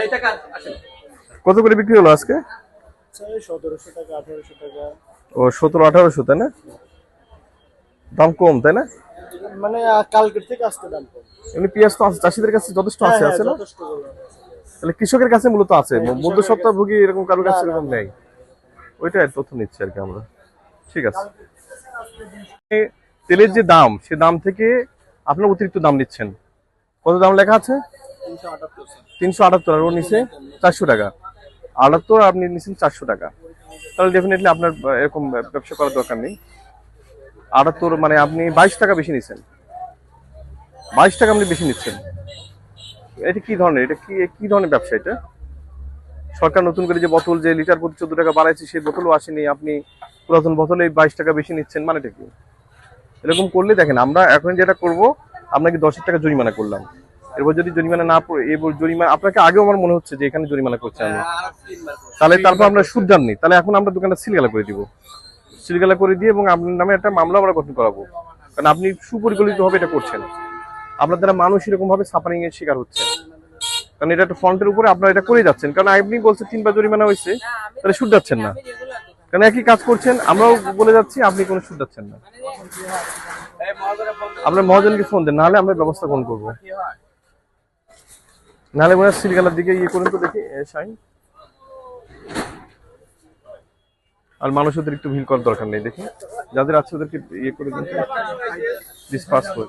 এই টাকা আসেন। কত করে বিক্রি হলো আজকে? ও সতেরো আঠারোশো তাই না? দাম কম তাই না? মানে কালকের থেকে আজকে দাম কম। এমনি পেঁয়াজ তো আছে চাষিদের কাছে যথেষ্ট আছে হ্যাঁ, আছে না। তাহলে কৃষকের কাছে মূলত আছে মধ্য সপ্তাহভোগী এরকম কারোর কাছে এরকম নেই। ওইটাই তথ্য নিচ্ছি আর কি আমরা। ঠিক আছে। তেলের যে দাম সে দাম থেকে আপনার অতিরিক্ত দাম নিচ্ছেন। কত দাম লেখা আছে? তিনশো আটাত্তর, আর ও নিচে চারশো টাকা। আটাত্তর, আপনি নিচ্ছেন চারশো টাকা। তাহলে ডেফিনেটলি আপনার এরকম ব্যবসা করার দরকার নেই। আটাত্তর মানে আপনি বাইশ টাকা বেশি নিচ্ছেন বাইশ টাকা আপনি বেশি নিচ্ছেন। এটা কি ধরনের? এটা কি কি ধরনের ব্যবসা এটা? সরকার নতুন করে যে বোতল, যে লিটার প্রতি চোদ্দ টাকা বাড়াইছে, সেই বোতলও আসেনি। আপনি পুরাতন বোতলে বাইশ টাকা বেশি নিচ্ছেন, মানেটা কি? এরকম করলে দেখেন, আমরা এখন যেটা করব আপনাকে দশ টাকা জরিমানা করলাম। এরপর যদি জরিমানা না পড়ে, এরপর জরিমানা, আপনাকে আগেও আমার মনে হচ্ছে যে এখানে জরিমানা করছে আমি। তাহলে তারপর আমরা সুদান নেই তাহলে এখন আমরা দোকানটা সিলগালা করে দিব। সিলগালা করে দিয়ে এবং আপনার নামে একটা মামলা আমরা গঠন করাবো। কারণ আপনি সুপরিকল্পিত ভাবে এটা করছেন। আপনার দ্বারা মানুষ এরকম ভাবে সাফারিং এর শিকার হচ্ছে। কারণ এটা একটা ফ্রন্টের উপরে আপনারা এটা করে যাচ্ছেন। কারণ আপনি বলছেন তিনবার জরিমানা হয়েছে, তাহলে সুদ যাচ্ছেন না। কারণ একই কাজ করছেন? আমরাও বলে যাচ্ছি, আপনি কোনো সুদ যাচ্ছেন না। আপনার মহাজনকে ফোন দেন, নাহলে আমরা ব্যবস্থা কোন করব। নাহলে মনে হয় সিলগালার দিকে ইয়ে করুন তো দেখি সাইন আর মানুষ একটু ভিড় করার দরকার নেই, দেখি। যাদের আছে ওদেরকে ইয়ে করে দিন। ডিসপাস করে